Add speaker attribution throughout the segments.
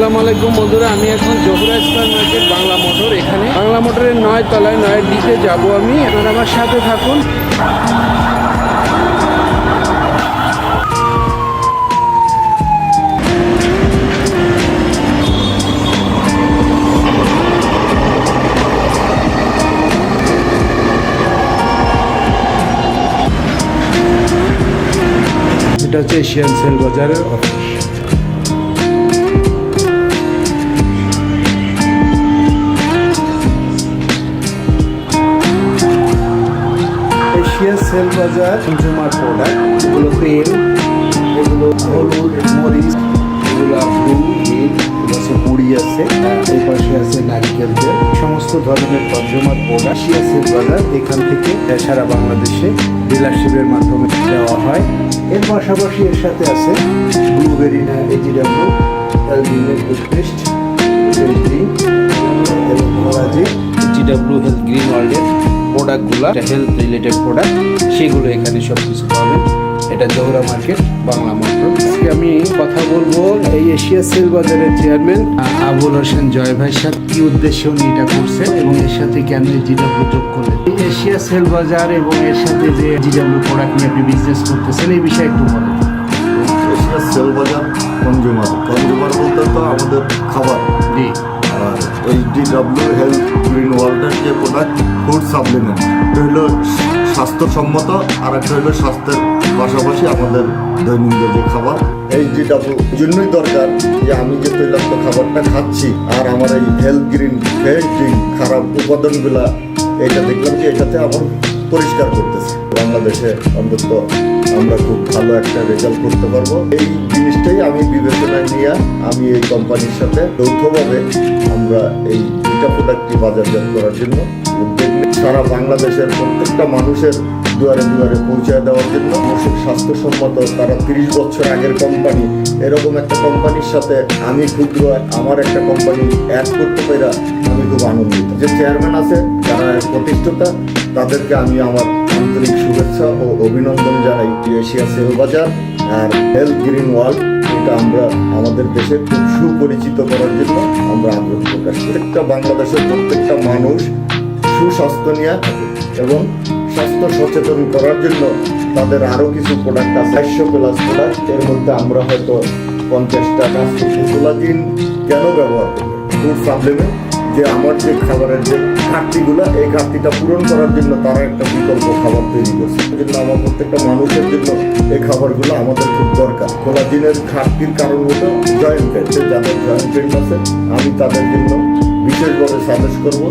Speaker 1: আসসালামু আলাইকুম বন্ধুরা, আমি এখন Jahura square market Bangla motor এখানে। বাংলা মোটরের নয় তলায় নয় ডিতে যাব আমি। আপনারা আমার সাথে থাকুন। এটা হচ্ছে এশিয়ান সেল বাজারের office Asia sale Bazar consumer এগুলো তেল, এগুলো হলুদ, মরিচ আছে আছে আছে সমস্ত ধরনের কনজিউমার প্রোডাক্ট বাজার, এখান থেকে সারা বাংলাদেশে ডিলারশিপের মাধ্যমে দেওয়া হয়। এর পাশাপাশি এর সাথে আছে ব্লুবেরি না এজিডাব্লু প্রোডাক্টগুলো হেলথ রিলেটেড প্রোডাক্ট সেগুলো এখানে সব কিছু পাবেন। এটা জহুরা মার্কেট বাংলা মোটর আজকে আমি কথা বলব এই এশিয়া সেল বাজারের চেয়ারম্যান আবুল হোসেন জয় ভাই সাহেব কি উদ্দেশ্যে উনি এটা করছে এবং এর সাথে কেন জিডাব্লিউ যোগ করলেন? এশিয়া সেল বাজার এবং এর সাথে যে জিডাব্লিউ প্রোডাক্ট নিয়ে আপনি বিজনেস করতেছেন এই বিষয়ে একটু বলেন।
Speaker 2: Asia sale Bazar consumer consumer বলতে তো আমাদের খাবার।
Speaker 1: জি।
Speaker 2: আর এই ডি ডাব্লিউ হেলথ গ্রিন ওয়ার্ল্ডের যে প্রোডাক্ট ফুড সাপ্লিমেন্ট হলো স্বাস্থ্যসম্মত আর একটা হলো স্বাস্থ্যের পাশাপাশি আমাদের দৈনন্দিন যে খাবার। এই ডি ডাব্লিউ জন্যই দরকার যে আমি যে তৈলাক্ত খাবারটা খাচ্ছি, আর আমার এই হেলথ গ্রিন ফ্রেশ ড্রিঙ্ক খারাপ উপাদানগুলা এটা দেখলাম যে এটাতে আমার পরিষ্কার করতেছে বাংলাদেশে অন্তত আমরা খুব ভালো একটা রেজাল্ট করতে পারব এই জিনিসটাই আমি বিবেচনায় নিয়ে আমি এই কোম্পানির সাথে যৌথভাবে আমরা এই দুটা প্রোডাক্টটি বাজারজাত করার জন্য উদ্যোগ। সারা বাংলাদেশের প্রত্যেকটা মানুষের দুয়ারে দুয়ারে পৌঁছায় দেওয়ার জন্য মানুষের স্বাস্থ্যসম্মত তারা তিরিশ বছর আগের কোম্পানি এরকম একটা কোম্পানির সাথে আমি ক্ষুদ্র আমার একটা কোম্পানি অ্যাড করতে পেরে আমি খুব আনন্দিত। যে চেয়ারম্যান আছে, যারা প্রতিষ্ঠাতা, তাদেরকে আমি আমার আন্তরিক শুভেচ্ছা ও অভিনন্দন জানাই এশিয়া সেল বাজার আর হেলথ গ্রিন ওয়ার্ল্ড এটা আমরা আমাদের দেশে খুব সুপরিচিত করার জন্য আমরা আগ্রহ প্রকাশ প্রত্যেকটা বাংলাদেশের প্রত্যেকটা মানুষ সুস্বাস্থ্য নিয়ে থাকে এবং স্বাস্থ্য সচেতন করার জন্য তাদের আরও কিছু প্রোডাক্ট আছে। একশো প্লাস প্রোডাক্টের মধ্যে আমরা হয়তো পঞ্চাশটা কাজ করছি কোলাজিন কেন ব্যবহার করবে? ফুড সাপ্লিমেন্ট যে আমার যে খাবারের যে ঘাটতিগুলো, এই ঘাটতিটা পূরণ করার জন্য তারা একটা বিকল্প খাবার তৈরি করছে। জন্য আমার প্রত্যেকটা মানুষের জন্য এই খাবারগুলো আমাদের খুব দরকার। কোলাজিনের ঘাটতির কারণ হলো জয়েন্ট পেন যাদের জয়েন্ট পেন আছে, আমি তাদের জন্য বিশেষভাবে সাজেস্ট করব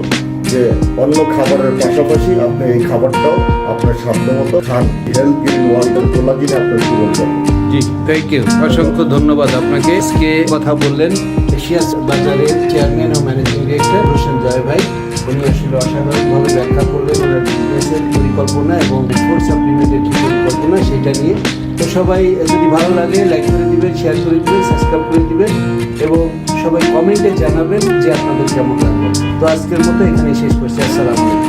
Speaker 2: যে অন্য খাবারের পাশাপাশি আপনি এই খাবারটাও আপনার সাধ্য মতো খান হেলথ গ্রিন ওয়ার্ল্ডের কোলাজিনে আপনার করবেন
Speaker 1: জি থ্যাংক ইউ অসংখ্য ধন্যবাদ আপনাকে। আজকে কথা বললেন এশিয়া বাজারের চেয়ারম্যান ও ম্যানেজিং ডিরেক্টর হোসেন জয় ভাই। উনি আসলে অসাধারণভাবে ব্যাখ্যা করলেন ওনার বিজনেসের পরিকল্পনা এবং ফুড সাপ্লিমেন্টের যে পরিকল্পনা, সেটা নিয়ে। তো সবাই যদি ভালো লাগে লাইক করে দিবেন শেয়ার করে দিবেন সাবস্ক্রাইব করে দিবেন এবং সবাই কমেন্টে জানাবেন যে আপনাদের কেমন লাগল। তো আজকের মতো এখানে শেষ করছি। আসসালামু